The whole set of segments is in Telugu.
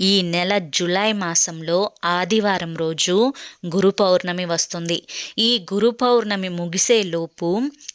ఈ నెల జులై మాసంలో ఆదివారం రోజు గురు పౌర్ణమి వస్తుంది. ఈ గురు పౌర్ణమి ముగిసే లోపు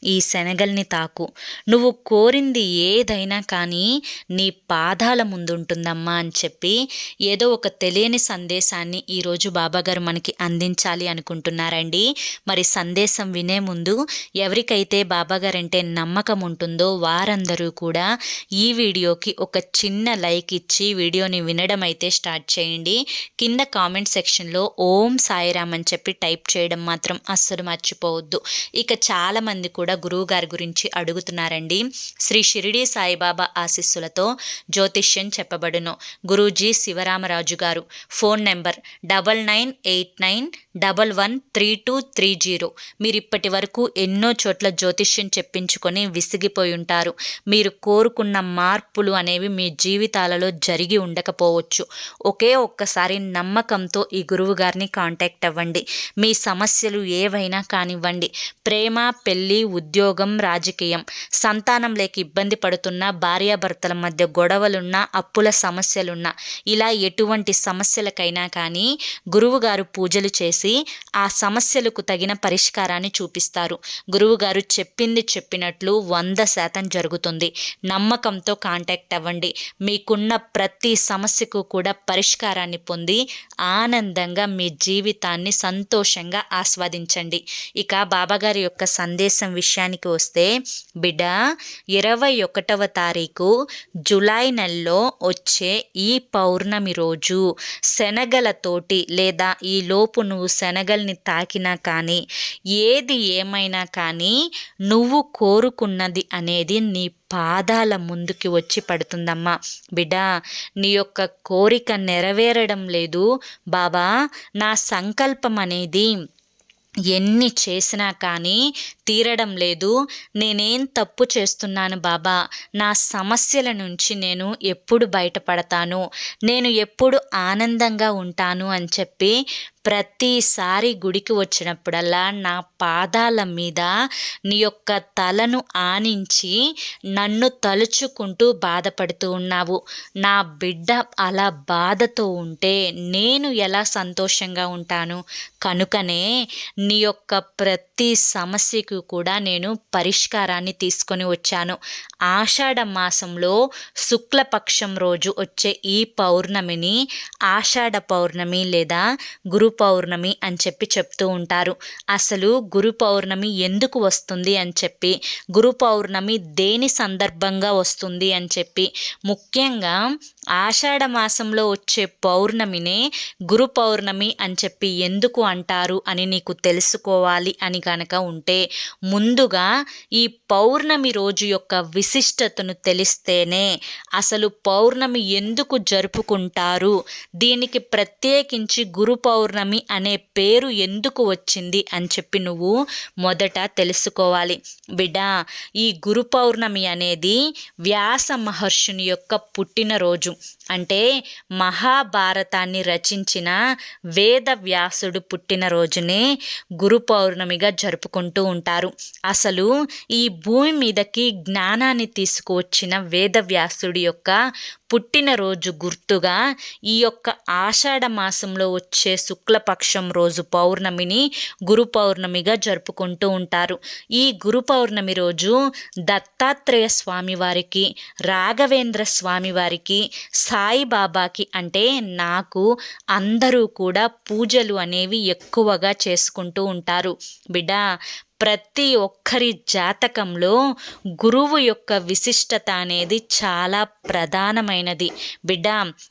ఈ శనగల్ని తాకు. నువ్వు కోరింది ఏదైనా కానీ నీ పాదాల ముందుంటుందమ్మా అని చెప్పి ఏదో ఒక తెలియని సందేశాన్ని ఈరోజు బాబాగారు మనకి అందించాలి అనుకుంటున్నారండి. మరి సందేశం వినే ముందు ఎవరికైతే బాబాగారంటే నమ్మకం ఉంటుందో వారందరూ కూడా ఈ వీడియోకి ఒక చిన్న లైక్ ఇచ్చి వీడియోని వినడం అయితే స్టార్ట్ చేయండి. కింద కామెంట్ సెక్షన్లో ఓం సాయిరామ్ అని చెప్పి టైప్ చేయడం మాత్రం అస్సలు మర్చిపోవద్దు. ఇక చాలామంది కూడా గురువు గారి గురించి అడుగుతున్నారండి. శ్రీ షిరిడి సాయిబాబా ఆశీస్సులతో జ్యోతిష్యం చెప్పబడును. గురూజీ శివరామరాజు గారు. Phone number double nine eight nine double one three two three zero. మీరు ఇప్పటి వరకు ఎన్నో చోట్ల జ్యోతిష్యం చెప్పించుకొని విసిగిపోయి ఉంటారు. మీరు కోరుకున్న మార్పులు అనేవి మీ జీవితాలలో జరిగి ఉండకపోవచ్చు. ఒకే ఒక్కసారి నమ్మకంతో ఈ గురువు గారిని కాంటాక్ట్ అవ్వండి. మీ సమస్యలు ఏవైనా కానివ్వండి. ప్రేమ పెళ్ళి ఉద్యోగం రాజకీయం సంతానం లేక ఇబ్బంది పడుతున్న భార్యాభర్తల మధ్య గొడవలున్నా అప్పుల సమస్యలున్నా ఇలా ఎటువంటి సమస్యలకైనా కానీ గురువుగారు పూజలు చేసి ఆ సమస్యలకు తగిన పరిష్కారాన్ని చూపిస్తారు. గురువుగారు చెప్పింది చెప్పినట్లు వంద శాతం జరుగుతుంది. నమ్మకంతో కాంటాక్ట్ అవ్వండి. మీకున్న ప్రతి సమస్యకు కూడా పరిష్కారాన్ని పొంది ఆనందంగా మీ జీవితాన్ని సంతోషంగా ఆస్వాదించండి. ఇక బాబాగారి యొక్క సందేశం విషయానికి వస్తే బిడ్డ ఇరవై ఒకటవ తారీఖు జులై నెలలో వచ్చే ఈ పౌర్ణమి రోజు శనగలతోటి లేదా ఈ లోపు నువ్వు శనగల్ని తాకినా కానీ ఏది ఏమైనా కానీ నువ్వు కోరుకున్నది అనేది నీ పాదాల ముందుకి వచ్చి పడుతుందమ్మా. బిడ్డ నీ యొక్క కోరిక నెరవేరడం లేదు. బాబా నా సంకల్పం అనేది ఎన్ని చేసినా కానీ తీరడం లేదు. నేనేం తప్పు చేస్తున్నాను బాబా? నా సమస్యల నుంచి నేను ఎప్పుడు బయటపడతాను? నేను ఎప్పుడు ఆనందంగా ఉంటాను అని చెప్పి ప్రతిసారి గుడికి వచ్చినప్పుడల్లా నా పాదాల మీద నీ యొక్క తలను ఆనించి నన్ను తలుచుకుంటూ బాధపడుతూ ఉన్నావు. నా బిడ్డ అలా బాధతో ఉంటే నేను ఎలా సంతోషంగా ఉంటాను? కనుకనే నీ యొక్క ప్రతి సమస్యకు కూడా నేను పరిష్కారాన్ని తీసుకొని వచ్చాను. ఆషాఢ మాసంలో శుక్లపక్షం రోజు వచ్చే ఈ పౌర్ణమిని ఆషాఢ పౌర్ణమి లేదా గురు పౌర్ణమి అని చెప్పి చెప్తూ ఉంటారు. అసలు గురు పౌర్ణమి ఎందుకు వస్తుంది అని చెప్పి గురు పౌర్ణమి దేని సందర్భంగా వస్తుంది అని చెప్పి ముఖ్యంగా ఆషాఢ మాసంలో వచ్చే పౌర్ణమినే గురు పౌర్ణమి అని చెప్పి ఎందుకు అంటారు అని నీకు తెలుసుకోవాలి అని కనుక ఉంటే ముందుగా ఈ పౌర్ణమి రోజు యొక్క విశిష్టతను తెలిస్తేనే అసలు పౌర్ణమి ఎందుకు జరుపుకుంటారు? దీనికి ప్రత్యేకించి గురు పౌర్ణమి అనే పేరు ఎందుకు వచ్చింది అని చెప్పి నువ్వు మొదట తెలుసుకోవాలి. బిడ్డ ఈ గురు పౌర్ణమి అనేది వ్యాస మహర్షుని యొక్క పుట్టినరోజు అంటే మహాభారతాన్ని రచించిన వేద వ్యాసుడు పుట్టినరోజునే గురు పౌర్ణమిగా జరుపుకుంటూ ఉంటారు. అసలు ఈ భూమి మీదకి జ్ఞానాన్ని తీసుకువచ్చిన వేదవ్యాసుడి యొక్క పుట్టినరోజు గుర్తుగా ఈ యొక్క ఆషాఢ మాసంలో వచ్చే శుక్లపక్షం రోజు పౌర్ణమిని గురు పౌర్ణమిగా జరుపుకుంటూ ఉంటారు. ఈ గురు పౌర్ణమి రోజు దత్తాత్రేయ స్వామి వారికి రాఘవేంద్ర స్వామివారికి సాయిబాబాకి అంటే నాకు అందరూ కూడా పూజలు అనేవి ఎక్కువగా చేసుకుంటూ ఉంటారు. బిడ్డ ప్రతి ఒక్కరి జాతకంలో గురువు యొక్క విశిష్టత అనేది చాలా ప్రధానమైనది. బిడ్డ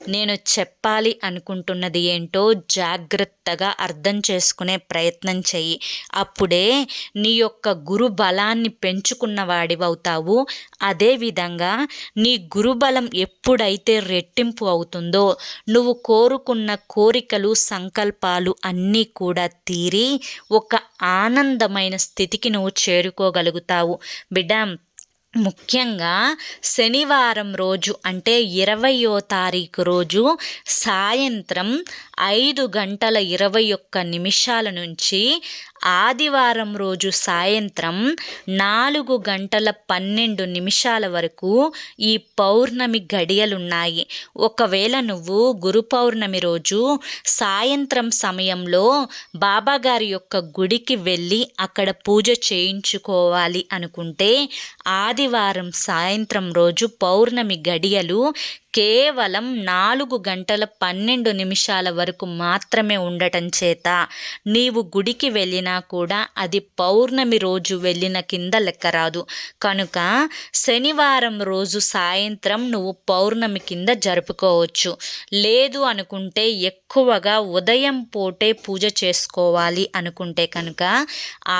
నేను చెప్పాలి అనుకుంటున్నది ఏంటో జాగ్రత్తగా అర్థం చేసుకునే ప్రయత్నం చెయ్యి. అప్పుడే నీ యొక్క గురు బలాన్ని పెంచుకున్న వాడివవుతావు అదేవిధంగా నీ గురుబలం ఎప్పుడైతే రెట్టింపు అవుతుందో నువ్వు కోరుకున్న కోరికలు సంకల్పాలు అన్నీ కూడా తీరి ఒక ఆనందమైన స్థితికి నువ్వు చేరుకోగలుగుతావు. బిడ్డ ముఖ్యంగా శనివారం రోజు అంటే ఇరవయో తారీఖు రోజు సాయంత్రం ఐదు గంటల ఇరవై ఒక్క నిమిషాల నుంచి ఆదివారం రోజు సాయంత్రం నాలుగు గంటల పన్నెండు నిమిషాల వరకు ఈ పౌర్ణమి గడియలున్నాయి. ఒకవేళ నువ్వు గురు పౌర్ణమి రోజు సాయంత్రం సమయంలో బాబాగారి యొక్క గుడికి వెళ్ళి అక్కడ పూజ చేయించుకోవాలి అనుకుంటే ఆదివారం సాయంత్రం రోజు పౌర్ణమి గడియలు కేవలం నాలుగు గంటల పన్నెండు నిమిషాల వరకు మాత్రమే ఉండటం చేత నీవు గుడికి వెళ్ళినా కూడా అది పౌర్ణమి రోజు వెళ్ళిన కింద లెక్క రాదు. కనుక శనివారం రోజు సాయంత్రం నువ్వు పౌర్ణమి కింద జరుపుకోవచ్చు. లేదు అనుకుంటే ఎక్కువగా ఉదయం పూటే పూజ చేసుకోవాలి అనుకుంటే కనుక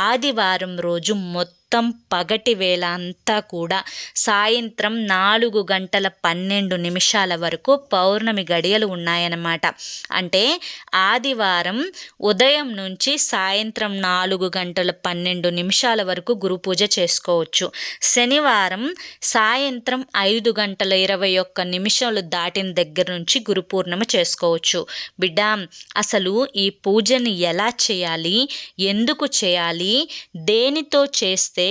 ఆదివారం రోజు మొత్తం మొత్తం పగటి వేళ అంతా కూడా సాయంత్రం నాలుగు గంటల పన్నెండు నిమిషాల వరకు పౌర్ణమి గడియలు ఉన్నాయన్నమాట. అంటే ఆదివారం ఉదయం నుంచి సాయంత్రం నాలుగు గంటల పన్నెండు నిమిషాల వరకు గురు పూజ చేసుకోవచ్చు. శనివారం సాయంత్రం ఐదు గంటల ఇరవై ఒక్క నిమిషాలు దాటిన దగ్గర నుంచి గురు పూర్ణిమ చేసుకోవచ్చు. బిడ్డ అసలు ఈ పూజని ఎలా చేయాలి? ఎందుకు చేయాలి? దేనితో చేస్తే చేస్తే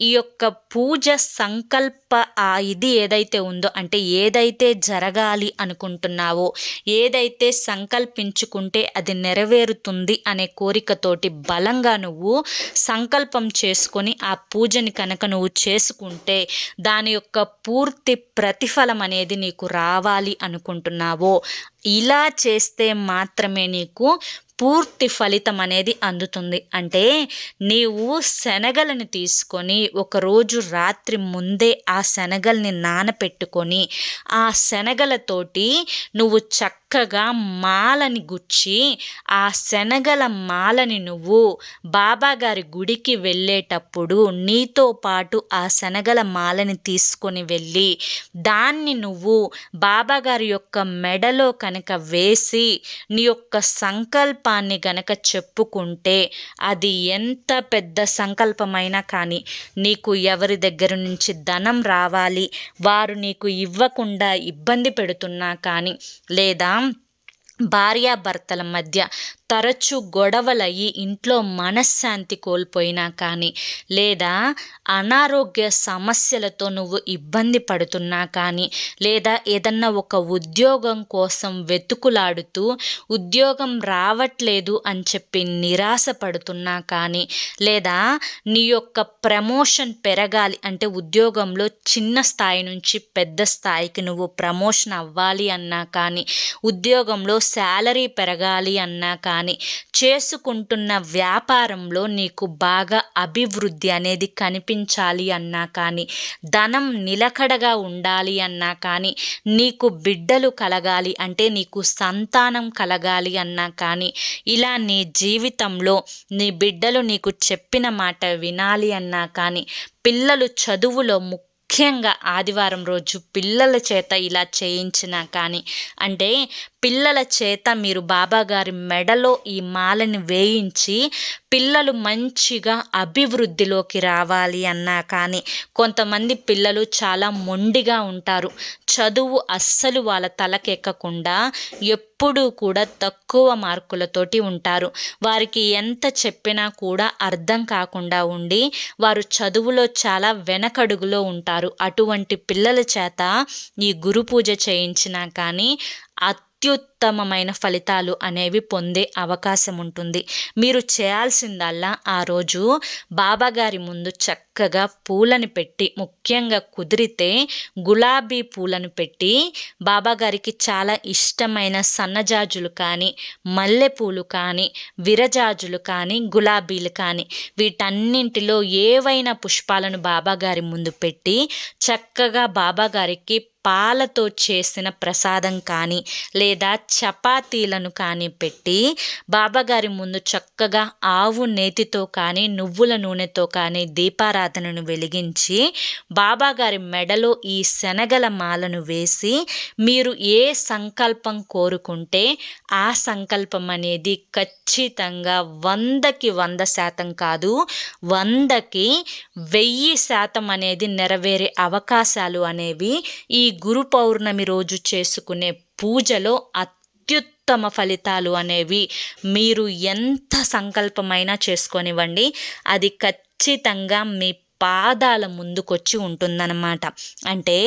ఈ యొక్క పూజ సంకల్ప ఆ ఇది ఏదైతే ఉందో అంటే ఏదైతే జరగాలి అనుకుంటున్నావో ఏదైతే సంకల్పించుకుంటే అది నెరవేరుతుంది అనే కోరికతోటి బలంగా నువ్వు సంకల్పం చేసుకొని ఆ పూజని కనుక నువ్వు చేసుకుంటే దాని యొక్క పూర్తి ప్రతిఫలం అనేది నీకు రావాలి అనుకుంటున్నావో ఇలా చేస్తే మాత్రమే నీకు పూర్తి ఫలితం అనేది అందుతుంది. అంటే నీవు శనగలను తీసుకొని ఒకరోజు రాత్రి ముందే ఆ శనగల్ని నానపెట్టుకొని ఆ శనగలతోటి నువ్వు చక్క చక్కగా మాలని గుచ్చి ఆ శనగల మాలని నువ్వు బాబాగారి గుడికి వెళ్ళేటప్పుడు నీతో పాటు ఆ శనగల మాలని తీసుకొని వెళ్ళి దాన్ని నువ్వు బాబాగారి యొక్క మెడలో కనుక వేసి నీ యొక్క సంకల్పాన్ని గనక చెప్పుకుంటే అది ఎంత పెద్ద సంకల్పమైనా కానీ నీకు ఎవరి దగ్గర నుంచి ధనం రావాలి వారు నీకు ఇవ్వకుండా ఇబ్బంది పెడుతున్నా కానీ లేదా భార్యాభర్తల మధ్య తరచు గొడవలయ్యి ఇంట్లో మనశ్శాంతి కోల్పోయినా కానీ లేదా అనారోగ్య సమస్యలతో నువ్వు ఇబ్బంది పడుతున్నా కానీ లేదా ఏదన్నా ఒక ఉద్యోగం కోసం వెతుకులాడుతూ ఉద్యోగం రావట్లేదు అని చెప్పి నిరాశ పడుతున్నా కానీ లేదా నీ యొక్క ప్రమోషన్ పెరగాలి అంటే ఉద్యోగంలో చిన్న స్థాయి నుంచి పెద్ద స్థాయికి నువ్వు ప్రమోషన్ అవ్వాలి అన్నా కానీ ఉద్యోగంలో శాలరీ పెరగాలి అన్నా కానీ చేసుకుంటున్న వ్యాపారంలో నీకు బాగా అభివృద్ధి అనేది కనిపించాలి అన్నా కానీ ధనం నిలకడగా ఉండాలి అన్నా కానీ నీకు బిడ్డలు కలగాలి అంటే నీకు సంతానం కలగాలి అన్నా కానీ ఇలా నీ జీవితంలో నీ బిడ్డలు నీకు చెప్పిన మాట వినాలి అన్నా కానీ పిల్లలు చదువులో ముఖ్య ముఖ్యంగా ఆదివారం రోజు పిల్లల చేత ఇలా చేయించినా కానీ అంటే పిల్లల చేత మీరు బాబాగారి మెడలో ఈ మాలని వేయించి పిల్లలు మంచిగా అభివృద్ధిలోకి రావాలి అన్నా కానీ కొంతమంది పిల్లలు చాలా మొండిగా ఉంటారు. చదువు అస్సలు వాళ్ళ తలకెక్కకుండా ఎప్పుడూ కూడా తక్కువ మార్కులతోటి ఉంటారు. వారికి ఎంత చెప్పినా కూడా అర్థం కాకుండా ఉండి వారు చదువులో చాలా వెనకడుగులో ఉంటారు. అటువంటి పిల్లల చేత ఈ గురు పూజ చేయించినా కానీ 就 ఉత్తమమైన ఫలితాలు అనేవి పొందే అవకాశం ఉంటుంది మీరు చేయాల్సిందల్లా ఆ రోజు బాబాగారి ముందు చక్కగా పూలను పెట్టి ముఖ్యంగా కుదిరితే గులాబీ పూలను పెట్టి బాబాగారికి చాలా ఇష్టమైన సన్నజాజులు కానీ మల్లెపూలు కానీ విరజాజులు కానీ గులాబీలు కానీ వీటన్నింటిలో ఏవైనా పుష్పాలను బాబాగారి ముందు పెట్టి చక్కగా బాబాగారికి పాలతో చేసిన ప్రసాదం కానీ లేదా చపాతీలను కానీ పెట్టి బాబాగారి ముందు చక్కగా ఆవు నేతితో కానీ నువ్వుల నూనెతో కానీ దీపారాధనను వెలిగించి బాబాగారి మెడలో ఈ శనగల మాలను వేసి మీరు ఏ సంకల్పం కోరుకుంటే ఆ సంకల్పం అనేది ఖచ్చితంగా వందకి వంద శాతం కాదు వందకి వెయ్యి శాతం అనేది నెరవేరే అవకాశాలు అనేవి ఈ గురు పౌర్ణమి రోజు చేసుకునే పూజలో అత్యుత్తమ ఫలితాలు అనేవి మీరు ఎంత సంకల్పమైనా చేసుకొనివ్వండి. అది ఖచ్చితంగా మీ పాదాల ముందుకొచ్చి ఉంటుందన్నమాట. అంటే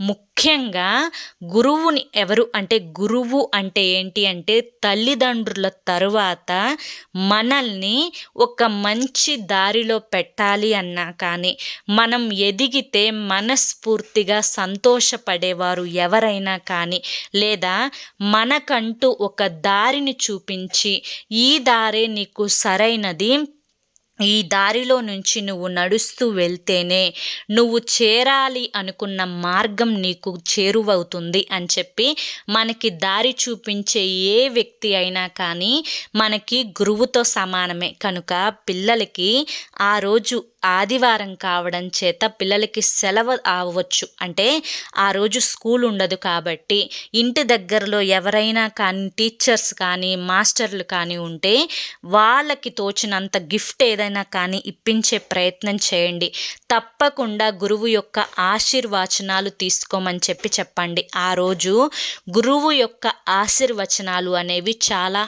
ముఖ్యంగా గురువుని ఎవరు అంటే గురువు అంటే ఏంటి అంటే తల్లిదండ్రుల తరువాత మనల్ని ఒక మంచి దారిలో పెట్టాలి అన్నా కానీ మనం ఎదిగితే మనస్ఫూర్తిగా సంతోషపడేవారు ఎవరైనా కానీ లేదా మనకంటూ ఒక దారిని చూపించి ఈ దారే నీకు సరైనది ఈ దారిలో నుంచి నువ్వు నడుస్తూ వెళ్తేనే నువ్వు చేరాలి అనుకున్న మార్గం నీకు చేరువవుతుంది అని చెప్పి మనకి దారి చూపించే ఏ వ్యక్తి అయినా కానీ మనకి గురువుతో సమానమే. కనుక పిల్లలకి ఆ రోజు ఆదివారం కావడం చేత పిల్లలకి సెలవు అవ్వచ్చు అంటే ఆ రోజు స్కూల్ ఉండదు కాబట్టి ఇంటి దగ్గరలో ఎవరైనా కానీ టీచర్స్ కానీ మాస్టర్లు కానీ ఉంటే వాళ్ళకి తోచినంత గిఫ్ట్ ఏదైనా కానీ ఇప్పించే ప్రయత్నం చేయండి. తప్పకుండా గురువు యొక్క ఆశీర్వచనాలు తీసుకోమని చెప్పి చెప్పండి. ఆ రోజు గురువు యొక్క ఆశీర్వచనాలు అనేవి చాలా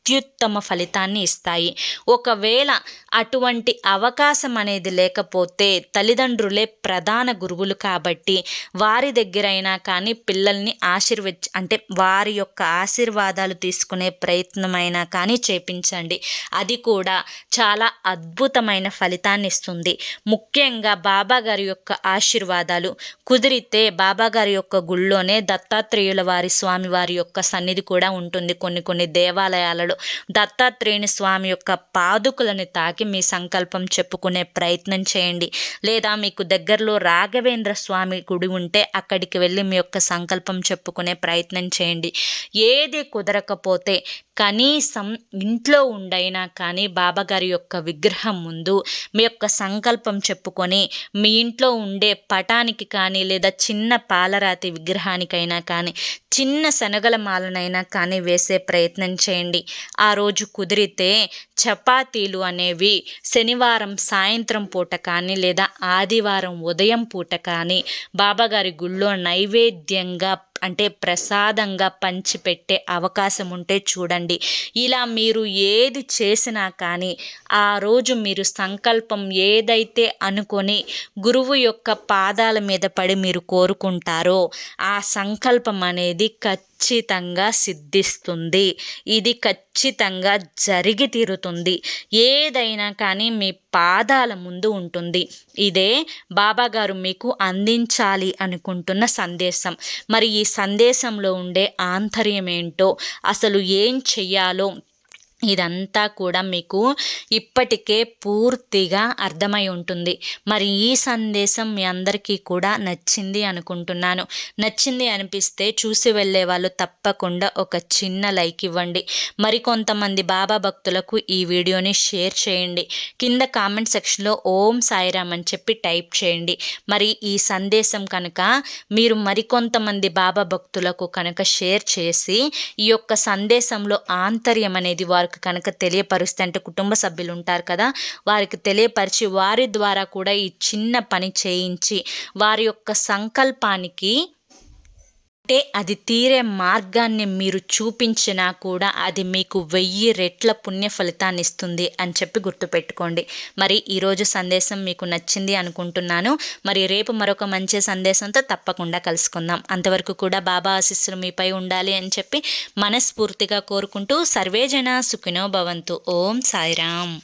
అత్యుత్తమ ఫలితాన్ని ఇస్తాయి. ఒకవేళ అటువంటి అవకాశం అనేది లేకపోతే తల్లిదండ్రులే ప్రధాన గురువులు కాబట్టి వారి దగ్గరైనా కానీ పిల్లల్ని ఆశీర్వ అంటే వారి యొక్క ఆశీర్వాదాలు తీసుకునే ప్రయత్నమైనా కానీ చేపించండి. అది కూడా చాలా అద్భుతమైన ఫలితాన్ని ఇస్తుంది. ముఖ్యంగా బాబా గారి యొక్క ఆశీర్వాదాలు. కుదిరితే బాబాగారి యొక్క గుళ్ళోనే దత్తాత్రేయుల వారి స్వామి వారి యొక్క సన్నిధి కూడా ఉంటుంది. కొన్ని కొన్ని దేవాలయాలలో దత్తాత్రేయుని స్వామి యొక్క పాదుకులను తాకి మీ సంకల్పం చెప్పుకునే ప్రయత్నం చేయండి. లేదా మీకు దగ్గరలో రాఘవేంద్ర స్వామి గుడి ఉంటే అక్కడికి వెళ్ళి మీ యొక్క సంకల్పం చెప్పుకునే ప్రయత్నం చేయండి. ఏది కుదరకపోతే కనీసం ఇంట్లో ఉండైనా కానీ బాబాగారి యొక్క విగ్రహం ముందు మీ యొక్క సంకల్పం చెప్పుకొని మీ ఇంట్లో ఉండే పటానికి కానీ లేదా చిన్న పాలరాతి విగ్రహానికైనా కానీ చిన్న శనగల మాలనైనా కానీ వేసే ప్రయత్నం చేయండి. ఆ రోజు కుదిరితే చపాతీలు అనేవి శనివారం సాయంత్రం పూట కానీ లేదా ఆదివారం ఉదయం పూట కానీ బాబాగారి గుళ్ళో నైవేద్యంగా అంటే ప్రసాదంగా పంచిపెట్టే అవకాశం ఉంటే చూడండి. ఇలా మీరు ఏది చేసినా కానీ ఆ రోజు మీరు సంకల్పం ఏదైతే అనుకొని గురువు యొక్క పాదాల మీద పడి మీరు కోరుకుంటారో ఆ సంకల్పం అనేది ఖచ్చితంగా ఖచ్చితంగా సిద్ధిస్తుంది. ఇది ఖచ్చితంగా జరిగి తీరుతుంది. ఏదైనా కానీ మీ పాదాల ముందు ఉంటుంది. ఇదే బాబాగారు మీకు అందించాలి అనుకుంటున్న సందేశం. మరి ఈ సందేశంలో ఉండే ఆంతర్యం ఏంటో అసలు ఏం చెయ్యాలో ఇదంతా కూడా మీకు ఇప్పటికే పూర్తిగా అర్థమై ఉంటుంది. మరి ఈ సందేశం మీ అందరికీ కూడా నచ్చింది అనుకుంటున్నాను. నచ్చింది అనిపిస్తే చూసి వెళ్ళే వాళ్ళు తప్పకుండా ఒక చిన్న లైక్ ఇవ్వండి. మరికొంతమంది బాబా భక్తులకు ఈ వీడియోని షేర్ చేయండి. కింద కామెంట్ సెక్షన్లో ఓం సాయిరామ్ అని చెప్పి టైప్ చేయండి. మరి ఈ సందేశం కనుక మీరు మరికొంతమంది బాబా భక్తులకు కనుక షేర్ చేసి ఈ యొక్క సందేశంలో ఆంతర్యం అనేది వారు వారికి కనుక తెలియపరుస్తే అంటే కుటుంబ సభ్యులు ఉంటారు కదా వారికి తెలియపరిచి వారి ద్వారా కూడా ఈ చిన్న పని చేయించి వారి యొక్క సంకల్పానికి అంటే అది తీరే మార్గాన్ని మీరు చూపించినా కూడా అది మీకు వెయ్యి రెట్ల పుణ్య ఫలితాన్ని ఇస్తుంది అని చెప్పి గుర్తుపెట్టుకోండి. మరి ఈరోజు సందేశం మీకు నచ్చింది అనుకుంటున్నాను. మరి రేపు మరొక మంచి సందేశంతో తప్పకుండా కలుసుకుందాం. అంతవరకు కూడా బాబా ఆశీస్సులు మీపై ఉండాలి అని చెప్పి మనస్ఫూర్తిగా కోరుకుంటూ సర్వేజన సుఖినో భవంతు. ఓం సాయిరామ్.